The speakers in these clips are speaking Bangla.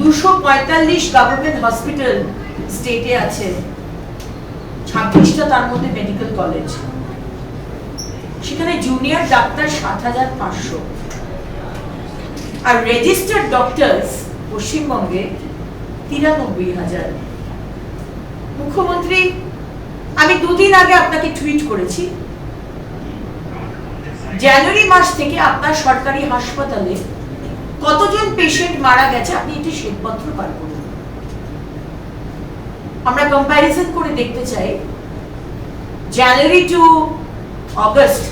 দুশো পঁয়তাল্লিশ গভর্নমেন্ট হসপিটাল স্টেটে আছে। ছাব্বিশটা তার মধ্যে মেডিকেল কলেজ সেখানে জুনিয়র ডাক্তার সাত হাজার পাঁচশো। আর রেজিস্টার্ড ডক্টরস পশ্চিমবঙ্গে তিরানব্বই হাজার। মুখ্যমন্ত্রী, আমি দুদিন আগে আপনাকে টুইট করেছি। জানুয়ারি মাস থেকে আপনার সরকারি হাসপাতালে কতজন পেশেন্ট মারা গেছে আপনি একটি শ্বেতপত্র পার করুন। আমরা কম্প্যারিজন করে দেখতে চাই। জানুয়ারি টু অগস্ট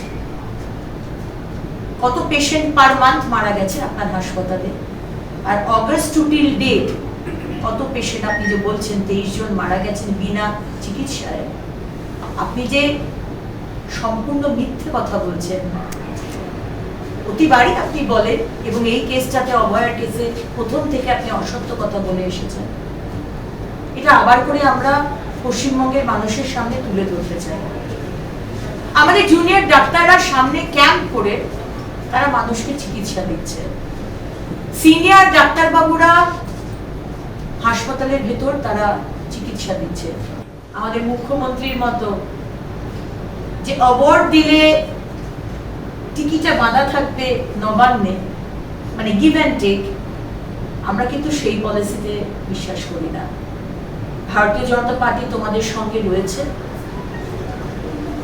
কত পেশেন্ট পার মান্থ মারা গেছে আপনার হাসপাতালে? আর অগস্ট টু টিল ডেট কত পেশেন্ট আপনি যে বলছেন তেইশ জন মারা গেছেন বিনা চিকিৎসায়? আপনি যে সম্পূর্ণ মিথ্যে কথা বলছেন প্রতিবারই আপনি বলেন এবং এই কেসটাতে অভয়ার কেসে প্রথম থেকে আপনি অসত্য কথা বলে এসেছেন। এটা আবার করে আমরা পশ্চিমবঙ্গের মানুষের সামনে তুলে ধরতে চাই। আমাদের জুনিয়র ডাক্তাররা সামনে ক্যাম্প করে তারা মানুষকে চিকিৎসা দিচ্ছে। সিনিয়র ডাক্তারবাবুরা হাসপাতালের ভেতর তারা চিকিৎসা দিচ্ছে। আমাদের মুখ্যমন্ত্রীর মতো যে অ্যাওয়ার্ড দিলে টিকিটা বাঁধা থাকবে, নবান্নে মানে গিভ অ্যান্ড টেক আমরা কিন্তু সেই পলিসিতে বিশ্বাস করি না। ভারতীয় জনতা পার্টি তোমাদের সঙ্গে রয়েছে।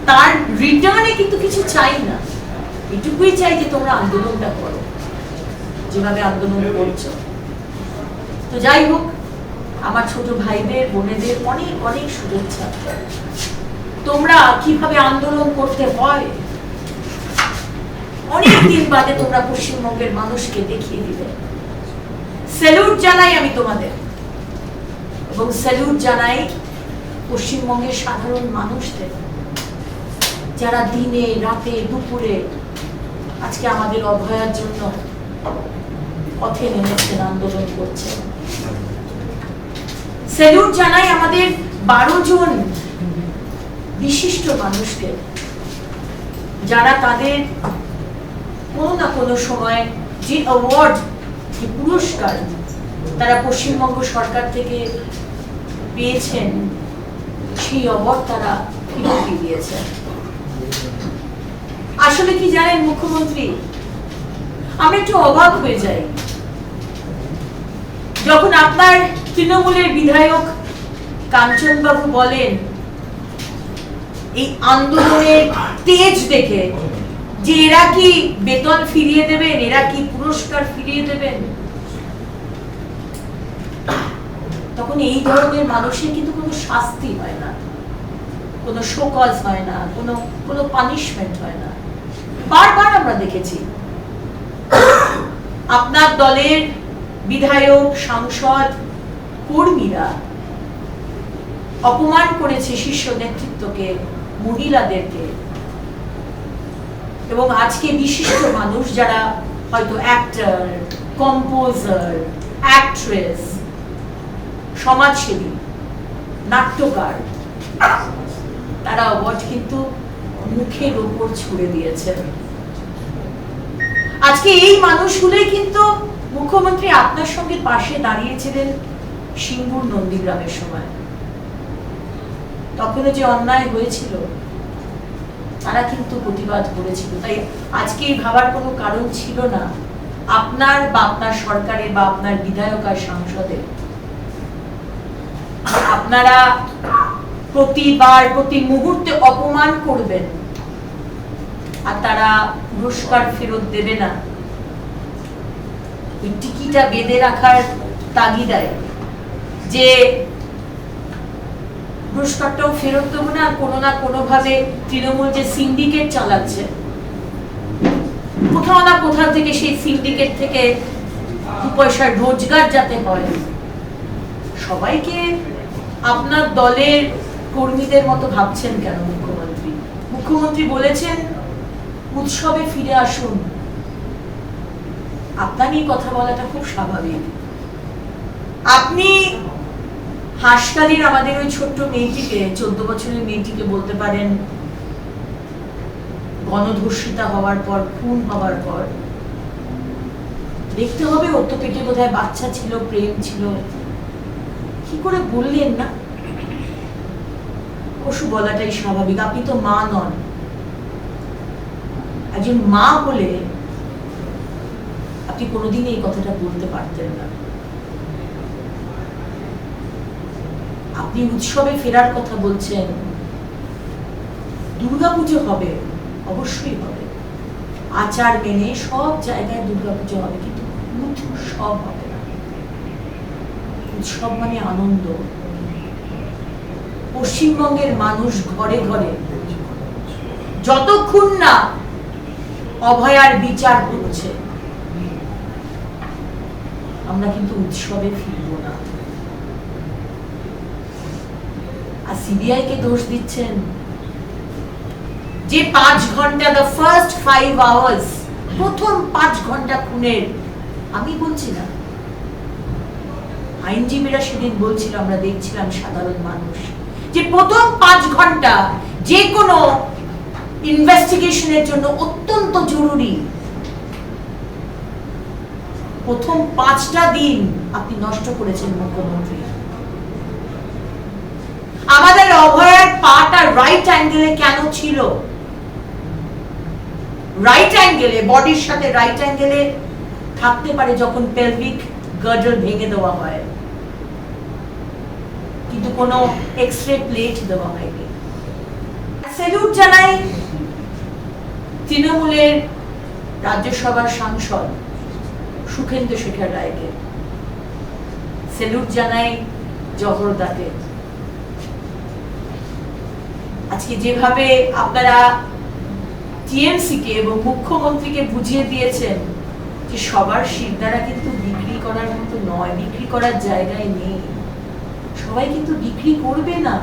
তার রিটার্নে কিন্তু কিছু চাই না। এটুকুই চাই যে তোমরা আন্দোলনটা করো। যেভাবে আন্দোলন করছ। তো যাই হোক, আমার ছোট ভাইদের, বোনেদের অনেক অনেক শুভেচ্ছা। তোমরা কীভাবে আন্দোলন করতে হয়? অনেক দিন বাদে তোমরা পশ্চিমবঙ্গের মানুষকে দেখিয়ে দিলে। স্যালুট জানাই আমি তোমাদের। এবং স্যালুট জানাই পশ্চিমবঙ্গের সাধারণ মানুষদের, যারা দিনে, রাতে, দুপুরে আজকে আমাদের অভয়ার জন্য পথে নেমেছেন, আন্দোলন করছেন। স্যালুট জানাই আমাদের বারো জন বিশিষ্ট মানুষকে যারা তাদের কোনো না কোনো সময় যে অ্যাওয়ার্ড যে পুরস্কার তারা পশ্চিমবঙ্গ সরকার থেকে পেয়েছেন, সেই অ্যাওয়ার্ড তারা দিয়ে দিয়েছেন। আসলে কি জানেন মুখ্যমন্ত্রী? আমরা একটু অবাক হয়ে যাই। যখন আপনার তৃণমূলের বিধায়ক কাঞ্চনবাবু বলেন, এই আন্দোলনের তেজ দেখে যে এরা কি বেতন ফিরিয়ে দেবেন, এরা কি পুরস্কার ফিরিয়ে দেবেন? তখন এই ধরনের মানুষের কিন্তু কোনো শাস্তি হয় না। কোনো শোকজ হয় না, কোনো কোনো পানিশমেন্ট হয় না। বারবার আমরা দেখেছি। আপনার দলের বিধায়ক, সাংসদ, কর্মীরা অপমান করেছে শীর্ষ নেতৃত্বকে, মহিলাদেরকে। এবং আজকে বিশিষ্ট মানুষ যারা হয়তো অ্যাক্টর কম্পোজার অ্যাক্ট্রেস সমাজসেবী, নাট্যকার, তারা অ্যাওয়ার্ড কিন্তু মুখের ওপর ছুড়ে দিয়েছেন আজকে এই মানুষগুলোই কিন্তু মুখ্যমন্ত্রী আপনার সঙ্গে পাশে দাঁড়িয়েছিলেন সিঙ্গুর নন্দীগ্রামের সময়। তখনও যে অন্যায় হয়েছিল তারা কিন্তু প্রতিবাদ করেছিল। তাই আজকে ভাবার কোনো কারণ ছিল না। আপনার বা আপনার সরকারের বা আপনার বিধায়ক আর সাংসদের। আপনারা প্রতিবার, প্রতি মুহূর্তে অপমান করবেন। আর তারা পুরস্কার ফেরত দেবে না। টিকিটা বেঁধে রাখার তাগিদায় যে পুরস্কারটাও ফেরত দেবো না কোনো না কোনো ভাবে তৃণমূল যে সিন্ডিকেট চালাচ্ছে, কোথাও না কোথাও থেকে সেই সিন্ডিকেট থেকে দু পয়সার রোজগার যাতে হয়। সবাইকে আপনার দলের কর্মীদের মতো ভাবছেন কেন মুখ্যমন্ত্রী? মুখ্যমন্ত্রী বলেছেন, উৎসবে ফিরে আসুন। আপনার কথা বলাটা খুব স্বাভাবিক। আপনি হাসকালির আমাদের ওই ছোট্ট মেয়েটিকে, চোদ্দ বছরের মেয়েটিকে বলতে পারেন, গণধর্ষিতা হওয়ার পর, খুন হওয়ার পর, দেখতে হবে ওর তো পেটে বোধহয় বাচ্চা ছিল, প্রেম ছিল। কি করে বললেন না? পশু বলাটাই স্বাভাবিক, আপনি তো মা নন। একজন মা হলে আপনি কোনোদিন এই কথাটা বলতে পারতেন না। আপনি উৎসবে ফেরার কথা বলছেন, দুর্গাপুজো হবে, অবশ্যই হবে। আচার মেনে সব জায়গায় দুর্গাপুজো হবে, কিন্তু উৎসব হবে না। উৎসব মানে আনন্দ। পশ্চিমবঙ্গের মানুষ ঘরে ঘরে, যতক্ষণ না অভয়ার বিচার হচ্ছে আমরা কিন্তু উৎসবে ফিরব না আর সিবিআই কে দোষ দিচ্ছেন? যে পাঁচ ঘণ্টা দ্য ফার্স্ট ফাইভ আওয়ার্স প্রথম পাঁচ ঘণ্টা খুনের, আমি বলছি না। আইনজীবীরা সেদিন বলছিল, আমরা দেখছিলাম সাধারণ মানুষ, যে প্রথম পাঁচ ঘণ্টা যে কোনো ইনভেস্টিগেশনের জন্য অত্যন্ত জরুরি। প্রথম পাঁচটা দিন আপনি নষ্ট করেছেন মুখ্যমন্ত্রী আমাদের পাটা রাইট অ্যাঙ্গেলে কেন ছিল? রাইট অ্যাঙ্গেলে বডির সাথে রাইট অ্যাঙ্গেলে থাকতে পারে যখন পেলভিক গার্ডল ভেঙে দেওয়া হয়। কিন্তু কোনো এক্স রে প্লেট দেওয়া হয়নি। জানাই তৃণমূলের রাজ্যসভার সাংসদ সুখেন্দু শেখর রায়কে। স্যালুট জানাই জহরদাকে। আজকে যেভাবে আপনারা টিএমসি কে এবং মুখ্যমন্ত্রীকে বুঝিয়ে দিয়েছেন যে সবার শিরদারা কিন্তু বিক্রি করার মতো নয়, বিক্রি করার জায়গায় নেই। সবাই কিন্তু বিক্রি করবে না।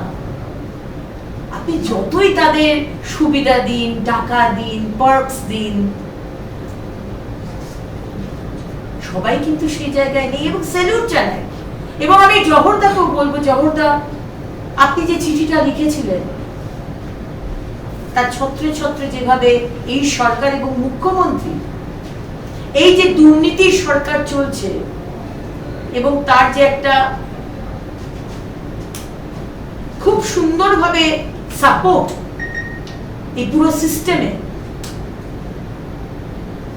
আপনি যতই তাদের সুবিধা দিন, টাকা দিন পার্কস দিন, সবাই কিন্তু সেই জায়গায় নেই এবং স্যালুট জানায় এবং আমি জহরদাকেও বলব, জহরদা, আপনি যে চিঠিটা লিখেছিলেন তার ছত্রে ছত্রে যেভাবে এই সরকার এবং মুখ্যমন্ত্রী এই যে দুর্নীতির সরকার চলছে এবং তার যে একটা খুব সুন্দরভাবে সাপোর্ট এই পুরো সিস্টেমে,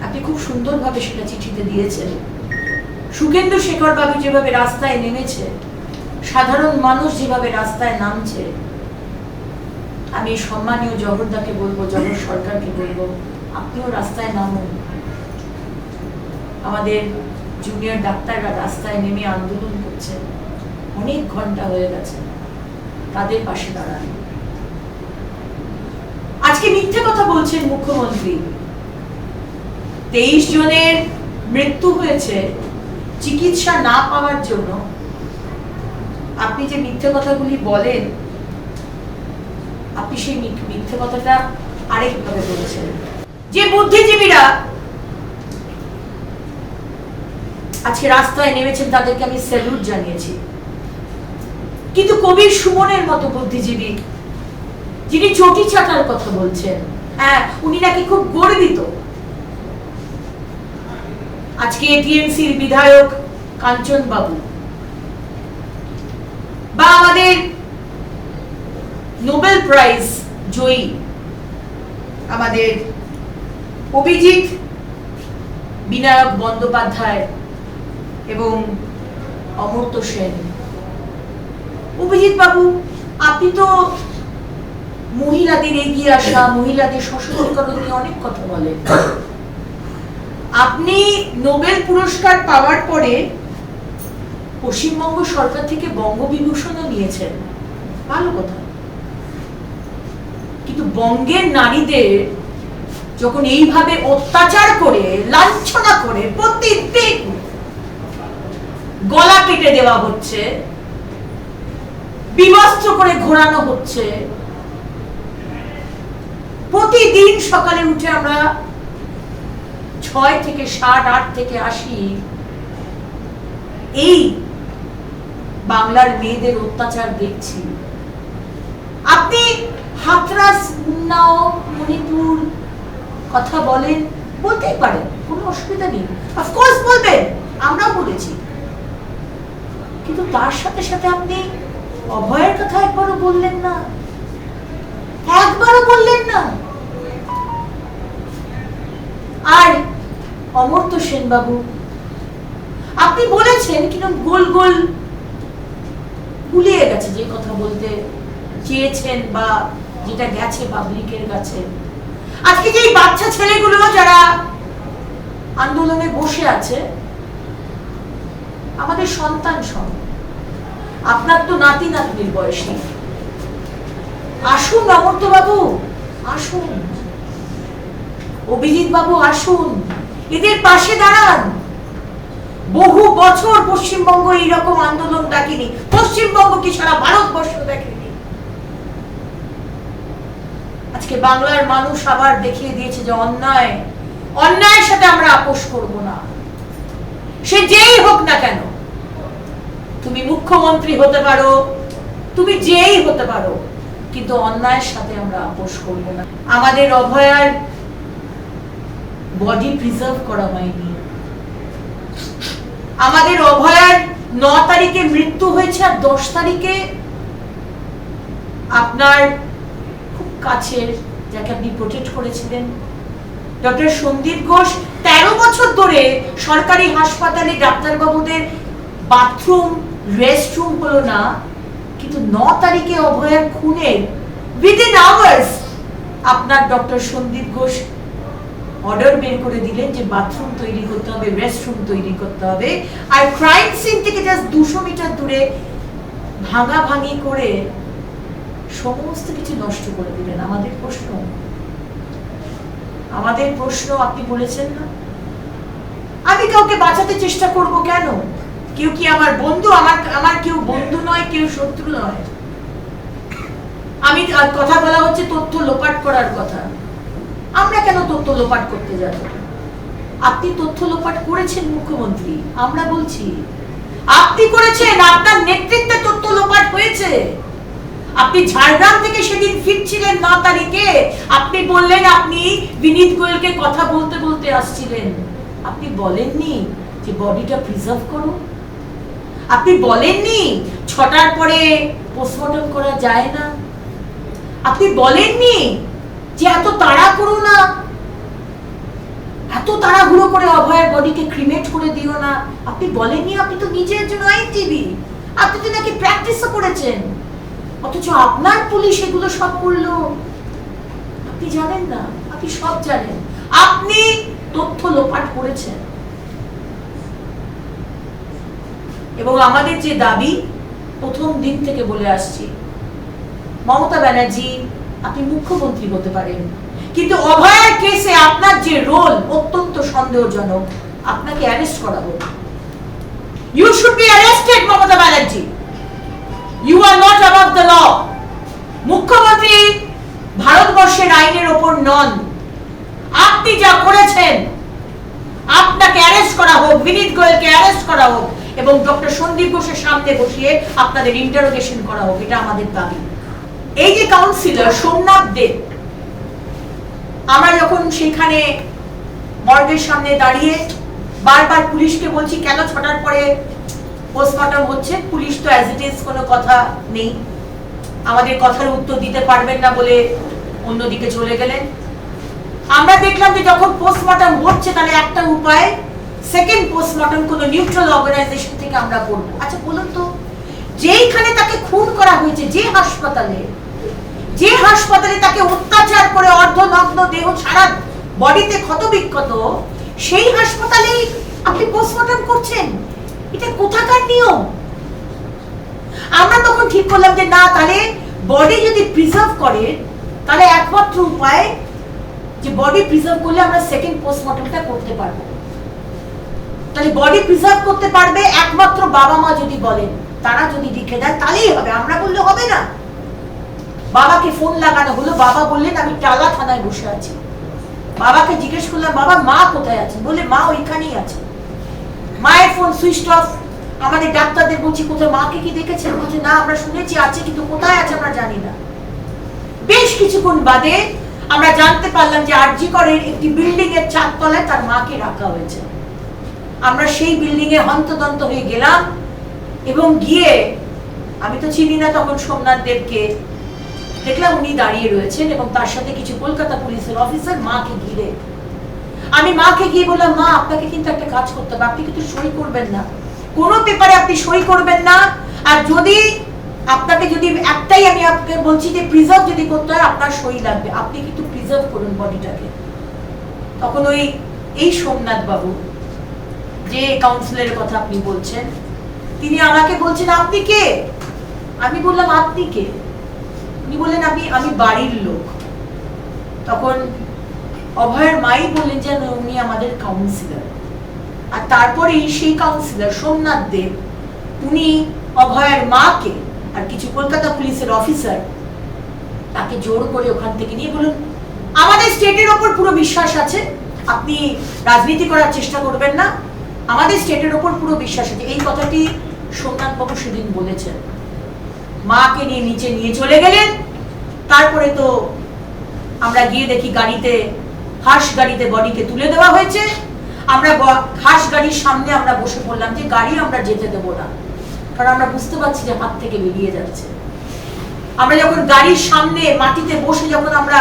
আপনি খুব সুন্দরভাবে সেটা চিঠিতে দিয়েছেন। সুখেন্দু শেখর বাবু যেভাবে রাস্তায় নেমেছে, সাধারণ মানুষ যেভাবে রাস্তায় নামছে আমি সম্মানীয় জগদ্দাকে বলব, জগৎ সরকারকে বলব, আপনিও রাস্তায় নামুন। আমাদের জুনিয়র ডাক্তাররা রাস্তায় নেমে আন্দোলন করছে। অনেক ঘণ্টা হয়ে গেছে। তাদের পাশে দাঁড়ান। আজকে মিথ্যে কথা বলছেন মুখ্যমন্ত্রী। তেইশ জনের মৃত্যু হয়েছে। চিকিৎসা না পাওয়ার জন্য আপনি যে মিথ্যে কথাগুলি বলেন আপনি সেই মিথ- মিথ্যে কথাটা আরেকভাবে বলেছেন। যে বুদ্ধিজীবীরা আজকে রাস্তায় নেমেছেন, তাদেরকে আমি স্যালুট জানিয়েছি। কিন্তু কবির সুমনের মতো বুদ্ধিজীবী, যিনি চটি চাটার কথা বলছেন হ্যাঁ উনি নাকি খুব গর্বিত। আজকে এটিএমসির বিধায়ক কাঞ্চন বাবু বা আমাদের নোবেল প্রাইজ জয়ী আমাদের অভিজিৎ বিনায়ক বন্দ্যোপাধ্যায় এবং অমর্ত্য সেন। অভিজিৎ বাবু, আপনি তো মহিলাদের এগিয়ে আসা, মহিলাদের সশক্তিকরণ নিয়ে অনেক কথা বলেন। আপনি নোবেল পুরস্কার পাওয়ার পরে পশ্চিমবঙ্গ সরকার থেকে বঙ্গবিভূষণও নিয়েছেন। ভালো কথা। কিন্তু বঙ্গের নারীদের যখন এইভাবে অত্যাচার করে, লাঞ্ছনা করে, প্রতিদিন গলা কেটে দেওয়া হচ্ছে, বিবস্ত্র করে ঘোরানো হচ্ছে, প্রতিদিন সকালে উঠে আমরা ছয় থেকে ষাট আট থেকে আশি এই বাংলার মেয়েদের অত্যাচার দেখছি। আপনি হাতরাস উন্নাও মণিপুর। কথা বলেন বলতেই পারেন কোনো অসুবিধা নেই। অফকোর্স বলবেন আমরাও বলেছি। কিন্তু তার সাথে সাথে আপনি অভয়ের কথা একবারও বললেন না। একবারও বললেন না। আর অমর্ত্য সেনবাবু, আপনি বলেছেন কিন্তু গোল গোল গুলিয়ে গেছে যে কথা বলতে চেয়েছেন বা যেটা গেছে পাবলিকের কাছে। আজকে যে বাচ্চা ছেলেগুলো যারা আন্দোলনে বসে আছে, আমাদের সন্তান সব আপনার তো নাতি নাতনির বয়স নেই। আসুন বাবু আসুন। অভিজিৎ বাবু আসুন। এদের পাশে দাঁড়ান। বহু বছর পশ্চিমবঙ্গ এইরকম আন্দোলন দেখেনি। পশ্চিমবঙ্গ কি সারা ভারতবর্ষ দেখেনি আজকে বাংলার মানুষ আবার দেখিয়ে দিয়েছে যে অন্যায়, অন্যায়ের সাথে আমরা আপোষ করব না। সে যেই হোক না কেন, তুমি মুখ্যমন্ত্রী হতে পারো, তুমি যেই হতে পারো, কিন্তু অন্যায়ের সাথে আমরা আপোষ করব না। আমাদের অভয়ার বডি প্রিজার্ভ করা হয়নি। আমাদের অভয়ার ন তারিখে মৃত্যু হয়েছে আর দশ তারিখে আপনার কাছের, যাকে আপনি প্রোটেক্ট করেছিলেন। ডক্টর সন্দীপ ঘোষ তেরো বছর ধরে সরকারি হাসপাতালে ডাক্তারবাবুদের বাথরুম রেস্টরুম হলো না, কিন্তু ন তারিখে অভয়ার খুনের উইদিন আওয়ার্স আপনার ডক্টর সন্দীপ ঘোষ অর্ডার বের করে দিলেন যে বাথরুম তৈরি করতে হবে রেস্টরুম তৈরি করতে হবে। আর ক্রাইম সিন থেকে জাস্ট দুশো মিটার দূরে ভাঙা ভাঙি করে সমস্ত কিছু নষ্ট করে দিলেন। আমাদের প্রশ্ন? আমাদের প্রশ্ন আপনি বলেছেন না? আমি কাউকে বাঁচাতে চেষ্টা করব কেন? কেউ কি আমার বন্ধু? আমার আমার কেউ বন্ধু নয়, কেউ শত্রু নয়। আমি কথা বলা হচ্ছে তথ্য লোপাট করার কথা। আমরা কেন তথ্য লোপাট করতে যাব? আপনি তথ্য লোপাট করেছেন, মুখ্যমন্ত্রী। আমরা বলছি, আপনি করেছেন, আপনার নেতৃত্বে তথ্য লোপাট হয়েছে। আপনি ঝাড়গ্রাম থেকে সেদিন ফিরছিলেন ন তারিখে। আপনি বললেন আপনি বিনীত গোয়েলকে কথা বলতে বলতে আসছিলেন। আপনি বলেননি যে বডিটা প্রিজার্ভ করো। আপনি বলেননি ছটার পরে পোস্টমর্টম করা যায় না। আপনি বলেননি যে এত তাড়া করো না। এত তাড়াহুড়ো করে অভয়ের বডিকে ক্রিমেট করে দিও না। আপনি বলেননি আপনি তো নিজের জন্য আইনজীবী। আপনি তো নাকি প্র্যাকটিসও করেছেন। অথচ আপনার পুলিশ এগুলো সব করল। আপনি জানেন না, আপনি সব জানেন। আপনি তথ্য লোপাট করেছেন। এবং আমাদের যে দাবি, প্রথম দিন থেকে বলে আসছি। মমতা ব্যানার্জি, আপনি মুখ্যমন্ত্রী হতে পারেন। কিন্তু অভয়ার কেসে আপনার যে রোল অত্যন্ত সন্দেহজনক। আপনাকে অ্যারেস্ট করা হোক। You should be arrested Mamata Banerjee. You are not above the law মুখ্যমন্ত্রী ভারতবর্ষের আইনের ওপর নন। আপনি যা করেছেন, আপনাকে অ্যারেস্ট করা হোক, বিনীত গোয়েলকে অ্যারেস্ট করা হোক, এবং ডক্টর সন্দীপ ঘোষের সামনে বসিয়ে আপনাদের ইন্টারোগেশন করা হোক, এটা আমাদের দাবি। এই যে কাউন্সিলর সোমনাথ দেব আমরা যখন সেখানে মর্গের সামনে দাঁড়িয়ে বারবার পুলিশকে বলছি, কেন ছটার পরে পোস্টমর্টম হচ্ছে, পুলিশ তো অ্যাজ ইট ইজ কোনো কথা নেই। আমাদের কথার উত্তর দিতে পারবেন না বলে অন্যদিকে চলে গেলেন। আমরা দেখলাম যে যখন পোস্টমর্টম হচ্ছে, তাহলে একটা উপায় সেকেন্ড পোস্টমর্টম কোনো নিউট্রাল অর্গানাইজেশন থেকে আমরা করব আচ্ছা বলুন তো, যেইখানে তাকে খুন করা হয়েছে, যে হাসপাতালে যে হাসপাতালে তাকে অত্যাচার করে অর্ধনগ্ন দেহ সারা বডিতে ক্ষতবিক্ষত, সেই হাসপাতালেই আপনি পোস্টমর্টম করছেন? এটা কোথাকার নিয়ম? আমরা তখন ঠিক করলাম যে না, তাহলে বডি যদি প্রিজার্ভ করে, তাহলে একমাত্র উপায় যে বডি প্রিজার্ভ করলে আমরা সেকেন্ড পোস্টমর্টমটা করতে পারব। তাহলে বডি প্রিজার্ভ করতে পারবে একমাত্র বাবা মা যদি বলেন, তারা যদি লিখে দেয়, তাহলেই হবে, আমরা বললে হবে না। বাবাকে ফোন লাগানো হলো, বাবা বললেন, আমি টালা থানায় বসে আছি। বাবাকে জিজ্ঞেস করলাম, বাবা, মা কোথায় আছে বলে মা ওইখানেই আছে। ফোন সুইচ অফ আমাদের ডাক্তারদের বলছি কোথায় মাকে কি দেখেছেন? বলছে, না, আমরা শুনেছি, আছে, কিন্তু কোথায় আছে আমরা জানি না। বেশ কিছুক্ষণ বাদে আমরা জানতে পারলাম যে আরজি করের একটি বিল্ডিং এর চারতলায় তার মাকে রাখা হয়েছে। আমরা সেই বিল্ডিং এ হন্তদন্ত হয়ে গেলাম এবং গিয়ে, আমি তো চিনি না তখন সোমনাথ দেবকে, দেখলাম উনি দাঁড়িয়ে রয়েছেন এবং তার সাথে কিছু কলকাতা পুলিশের অফিসার মাকে ঘিরে আমি মাকে গিয়ে বললাম, মা, আপনাকে কিন্তু একটা কাজ করতে হবে। আপনি কিন্তু সই করবেন না। কোনো পেপারে আপনি সই করবেন না। আর যদি আপনাকে যদি একটাই আমি আপনাকে বলছি যে প্রিজার্ভ যদি করতে হয়, আপনার সই লাগবে। আপনি কিন্তু প্রিজার্ভ করুন বডিটাকে। তখন ওই, এই সোমনাথ বাবু যে কাউন্সিলের কথা আপনি বলছেন, তিনি আমাকে বলছেন, আপনি কে? আমি বললাম, আপনি কে? উনি বললেন, আমি আমি বাড়ির লোক। তখন অভয়ের মাই বললেন যে না, উনি আমাদের কাউন্সিলর আর তারপরেই সেই কাউন্সিলর সোমনাথ দেব উনি অভয়ের মাকে আর কিছু কলকাতা পুলিশের অফিসার তাকে জোর করে ওখান থেকে নিয়ে বলুন আমাদের স্টেটের ওপর পুরো বিশ্বাস আছে আপনি রাজনীতি করার চেষ্টা করবেন না আমাদের স্টেটের ওপর পুরো বিশ্বাস আছে। এই কথাটি সোমনাথ বাবু সেদিন বলেছেন। মাকে নিয়ে নিচে নিয়ে চলে গেলেন তারপরে তো আমরা গিয়ে দেখি গাড়িতে হাঁস গাড়িতে বডিকে তুলে দেওয়া হয়েছে। আমরা হাঁস গাড়ির সামনে আমরা বসে পড়লাম যে গাড়ি আমরা যেতে দেবো না। কারণ আমরা বুঝতে পারছি যে হাত থেকে বেরিয়ে যাচ্ছে। আমরা যখন গাড়ির সামনে মাটিতে বসে যখন আমরা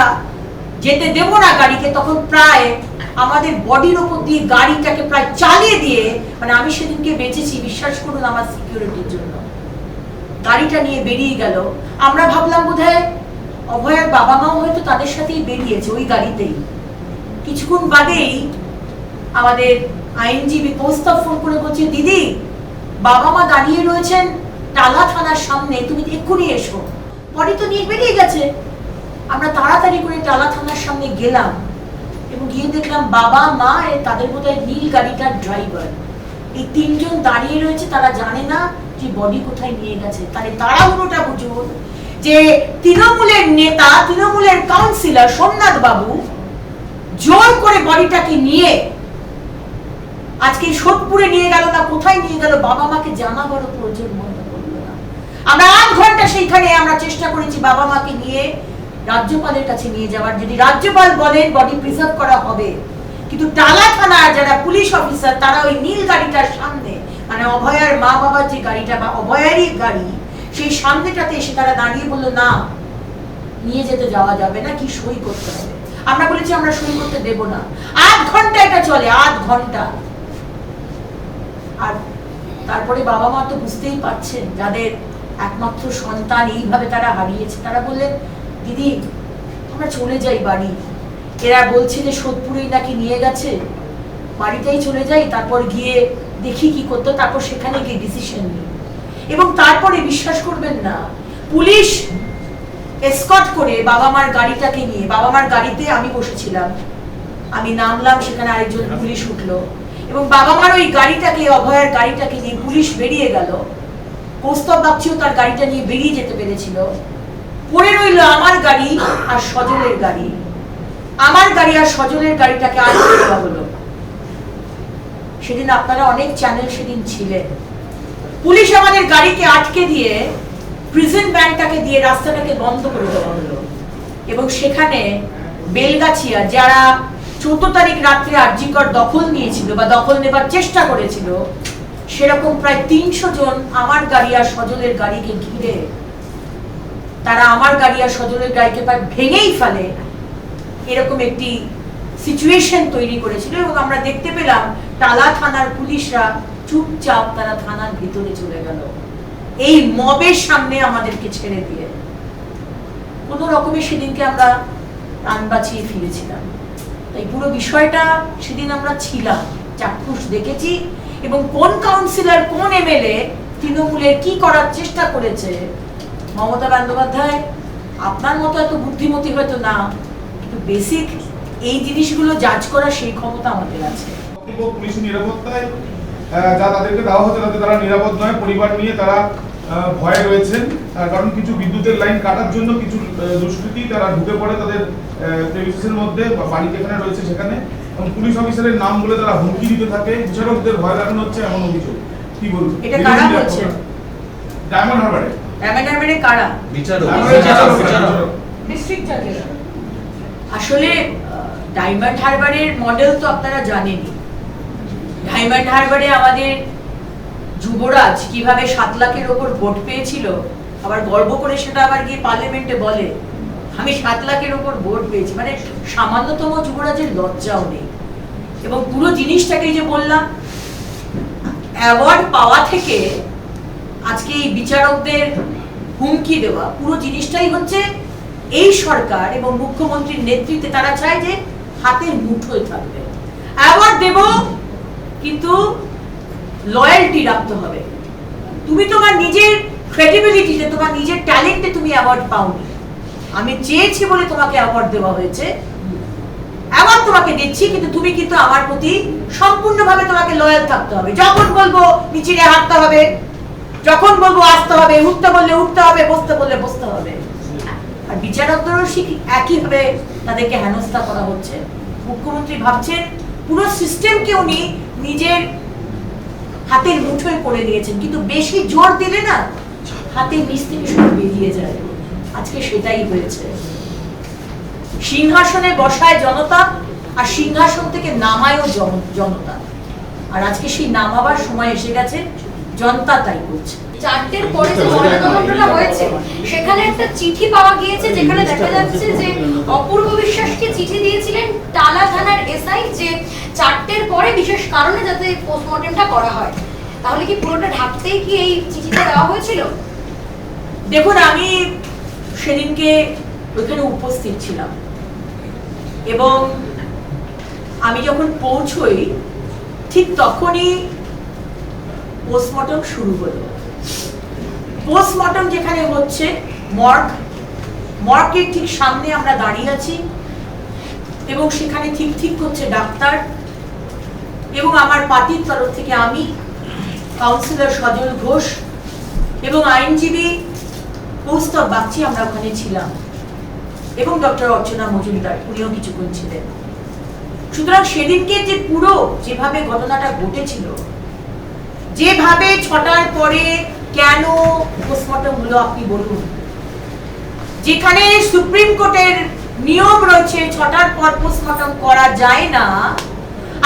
যেতে দেব না গাড়িকে, তখন প্রায় আমাদের বডির ওপর দিয়ে গাড়িটাকে প্রায় চালিয়ে দিয়ে মানে আমি সেদিনকে বেঁচেছি, বিশ্বাস করুন আমার সিকিউরিটির জন্য। গাড়িটা নিয়ে বেরিয়ে গেল। আমরা ভাবলাম বোধহয় অভয়ের বাবা মাও হয়তো তাদের সাথেই বেরিয়েছে, ওই গাড়িতেই। কিছুক্ষণ বাদেই আমাদের আইনজীবী প্রস্তাব ফোন করে বলছে, দিদি, বাবা মা দাঁড়িয়ে রয়েছেন টালা থানার সামনে, তুমি এক্ষুনি এসো। পরে তো নিয়ে বেরিয়ে গেছে। আমরা তাড়াতাড়ি করে টালা থানার সামনে গেলাম এবং গিয়ে দেখলাম বাবা মা তাদের বোধহয় নীল গাড়িটার ড্রাইভার। এই তিনজন দাঁড়িয়ে রয়েছে, তারা জানে না যে বডি কোথায় নিয়ে গেছে। তাহলে তাড়াহুড়োটা বুঝুন যে তৃণমূলের নেতা, তৃণমূলের কাউন্সিলর সোমনাথ বাবু জোর করে বডিটাকে নিয়ে আজকে সোদপুরে নিয়ে গেল না, কোথায় নিয়ে গেল, বাবা মাকে জানাবারও প্রয়োজন মনে করল না। আমরা আধ ঘণ্টা সেইখানে আমরা চেষ্টা করেছি বাবা মাকে নিয়ে রাজ্যপালের কাছে নিয়ে যাওয়ার। যদি রাজ্যপাল বলেন বডি প্রিজার্ভ করা হবে, কিন্তু টালা থানার যারা পুলিশ অফিসার, তারা ওই নীল গাড়িটার সামনে মানে অভয়ার মা বাবার যে গাড়িটা বা অভয়ারই গাড়ি, সেই সামনেটাতে এসে তারা দাঁড়িয়ে বলল, না, নিয়ে যেতে যাওয়া যাবে না, কি সই করতে হবে? আমরা বলেছি আমরা শুরু করতে দেব না। আধ ঘণ্টা এটা চলে, আধ ঘণ্টা। আর তারপরে বাবা মা তো বুঝতেই পারছেন, যাদের একমাত্র সন্তান এইভাবে তারা হারিয়েছে, তারা বললেন, দিদি, আমরা চলে যাই বাড়ি। এরা বলছে যে, সোদপুরেই নাকি নিয়ে গেছে। বাড়িতেই চলে যাই, তারপর গিয়ে দেখি কি করতো, তারপর সেখানে গিয়ে ডিসিশন নিই। এবং তারপরে বিশ্বাস করবেন না, পুলিশ এসকট করে বাবা মার গাড়িটাকে নিয়ে বাবা মার গাড়িতে আমি বসেছিলাম। আমি নামলাম, সেখানে আরেকজন পুলিশ উঠল। এবং বাবা মার ওই গাড়িটাকে, অভয়ের গাড়িটাকে নিয়ে পুলিশ বেরিয়ে গেল। কৌস্তব বাগচিও তার গাড়িটা নিয়ে বেরিয়ে যেতে পেরেছিল। পড়ে রইল আমার গাড়ি আর সজলের গাড়ি। আমার গাড়ি আর সজলের গাড়িটাকে আটকে দেওয়া হলো। সেদিন আপনারা অনেক চ্যানেল সেদিন ছিলেন। পুলিশ আমাদের গাড়িকে আটকে দিয়ে প্রিজন ব্যানটাকে দিয়ে রাস্তাটাকে বন্ধ করে দেওয়া হলো। এবং সেখানে বেলগাছিয়া, যারা চৌদ্দ তারিখ রাত্রে আরজিকর দখল নিয়েছিল বা দখল নেবার চেষ্টা করেছিল, সেরকম প্রায় তিনশো জন আমার গাড়ি আর সজলের গাড়িকে ঘিরে তারা আমার গাড়ি আর সজলের গাড়িকে প্রায় ভেঙেই ফেলে এরকম একটি সিচুয়েশন তৈরি করেছিল এবং আমরা দেখতে পেলাম, টালা থানার পুলিশরা চুপচাপ তারা থানার ভিতরে চলে গেল। এই মবের সামনে আমাদেরকে ছেড়ে দিয়ে। কোনো রকমে সেদিনকে আমরা প্রাণ বাঁচিয়ে ফিরেছিলাম। তাই পুরো বিষয়টা সেদিন আমরা ছিলাম, চাক্ষুষ দেখেছি এবং কোন কাউন্সিলর কোন এমএলএ তৃণমূলের কি করার চেষ্টা করেছে, মমতা বন্দ্যোপাধ্যায় আপনার মতো এত বুদ্ধিমতী হয়তো না, কিন্তু বেসিক এই জিনিসগুলো জাজ করার সেই ক্ষমতা আমাদের আছে। নিরাপত্তায় যা তাদেরকে দেওয়া হচ্ছে তাতে তারা নিরাপদ নয়। পরিবার নিয়ে তারা আহ, ভয়ে রয়েছেন। কারণ কিছু বিদ্যুতের লাইন কাটার জন্য কিছু দুষ্কৃতী তারা ঢুকে পড়ে তাদের প্রেমিসের মধ্যে বা বাড়ি যেখানে রয়েছে সেখানে। এবং পুলিশ অফিসারের নাম বলে তারা হুমকি দিতে থাকে। বিচারকদের ভয় দেখানো হচ্ছে এমন অভিযোগ। কি বলব এটা কারা বলছে? ডায়মন্ড হারবারে ডায়মন্ড হারবারে কারা? বিচারক। বিচারক ডিস্ট্রিক্ট আসলে ডায়মন্ড হারবারের মডেল তো আপনারা জানেনই। ডায়মন্ড হারবারে আমাদের যুবরাজ কীভাবে সাত লাখের ওপর ভোট পেয়েছিল, আবার গর্ব করে সেটা আবার গিয়ে পার্লামেন্টে বলে, আমি সাত লাখের ওপর ভোট পেয়েছি। মানে সামান্যতম যুবরাজের লজ্জাও নেই। এবং পুরো জিনিসটাকে যে বললাম অ্যাওয়ার্ড পাওয়া থেকে আজকে এই বিচারকদের হুমকি দেওয়া, পুরো জিনিসটাই হচ্ছে এই সরকার এবং মুখ্যমন্ত্রীর নেতৃত্বে তারা চায় যে হাতের মুঠোয় থাকবে। অ্যাওয়ার্ড দেব কিন্তু লয়্যালটি রাখতে হবে। তুমি তোমার নিজের ক্রেডিবিলিটিতে তোমার নিজের ট্যালেন্টে তুমি অ্যাওয়ার্ড পাওনি। আমি চেয়েছি বলে তোমাকে অ্যাওয়ার্ড দেওয়া হয়েছে। অ্যাওয়ার্ড তোমাকে দিচ্ছি, কিন্তু তুমি কিন্তু আমার প্রতি সম্পূর্ণভাবে তোমাকে লয়াল থাকতে হবে। যখন বলব নিচে হাঁটতে হবে, যখন বলব আসতে হবে, উঠতে বললে উঠতে হবে, বসতে বললে বসতে হবে। আর বিচারকদেরও ঠিক একইভাবে তাদেরকে হেনস্থা করা হচ্ছে। মুখ্যমন্ত্রী ভাবছেন পুরো সিস্টেমকে উনি নিজের হাতের মুঠোয় করে নিয়েছেন কিন্তু বেশি জোর দিলে না হাতের নিচ থেকে সব বেরিয়ে যায়। আজকে সেটাই হয়েছে। সিংহাসনে বসায় জনতা, আর সিংহাসন থেকে নামায়ও জন- জনতা। আর আজকে সেই নামাবার সময় এসে গেছে, জনতা তাই করছে। চারটের পরে যে ময়নাতদন্তটা হয়েছে, সেখানে একটা চিঠি পাওয়া গিয়েছে যেখানে দেখা যাচ্ছে যে অপূর্ব বিশ্বাসকে চিঠি দিয়েছিলেন টালা থানার এসআই যে চারটের পরে বিশেষ কারণে যাতে পোস্টমর্টেমটা করা হয়। তাহলে কি পুরোটা ঢাকতেই কি এই চিঠিটা দেওয়া হয়েছিল? দেখুন, আমি সেদিনকে ওইখানে উপস্থিত ছিলাম। এবং আমি যখন পৌঁছই, ঠিক তখনই পোস্টমর্টম শুরু হলো। পোস্টমর্টম যেখানে হচ্ছে, মর্গ, মর্গের ঠিক সামনে আমরা দাঁড়িয়ে আছি এবং সেখানে ঠিক ঠিক করছে ডাক্তার এবং আমার পার্টির তরফ থেকে আমি কাউন্সিলর সজল ঘোষ এবং আইনজীবী কৌস্তব বাগচি আমরা ওখানে ছিলাম এবং ডক্টর অর্চনা মজুমদার, উনিও কিছুক্ষণ ছিলেন। সুতরাং সেদিনকে যে পুরো যেভাবে ঘটনাটা ঘটেছিল, যেভাবে ছটার পরে কেন পোস্টমর্টম হলো আপনি বলুন? যেখানে সুপ্রিম কোর্টের নিয়ম রয়েছে, ছটার পর পোস্টমর্টম করা যায় না।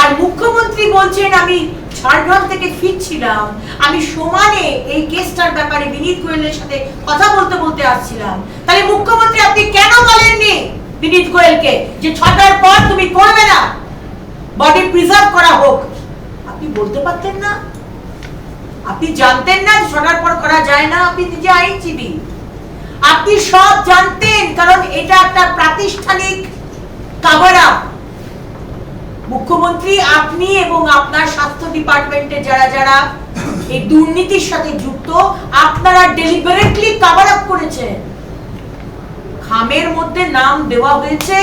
আর মুখ্যমন্ত্রী বলছেন, আমি ঝাড়গ্রাম থেকে ফিরছিলাম, আমি সমানে এই কেসটার ব্যাপারে বিনীত গোয়েলের সাথে কথা বলতে বলতে আসছিলাম। তাহলে মুখ্যমন্ত্রী, আপনি কেন বলেননি বিনীত গোয়েলকে যে ছটার পর তুমি করবে না? বডি প্রিজার্ভ করা হোক। আপনি বলতে পারতেন না। আপনি জানতেন না ছটার পর করা যায় না, আপনি নিজে আইনজীবী। আপনি সব জানতেন, কারণ এটা একটা প্রাতিষ্ঠানিক কাভার আপ মুখ্যমন্ত্রী, আপনি এবং আপনার স্বাস্থ্য ডিপার্টমেন্টে যারা যারা এই দুর্নীতির সাথে যুক্ত, আপনারা ডেলিবারেটলি কাভার আপ করেছেন। খামের মধ্যে নাম দেওয়া হয়েছে,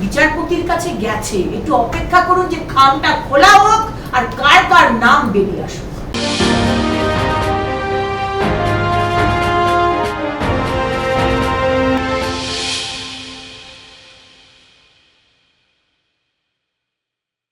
বিচারপতির কাছে গেছে। একটু অপেক্ষা করুন যে খামটা খোলা হোক আর কার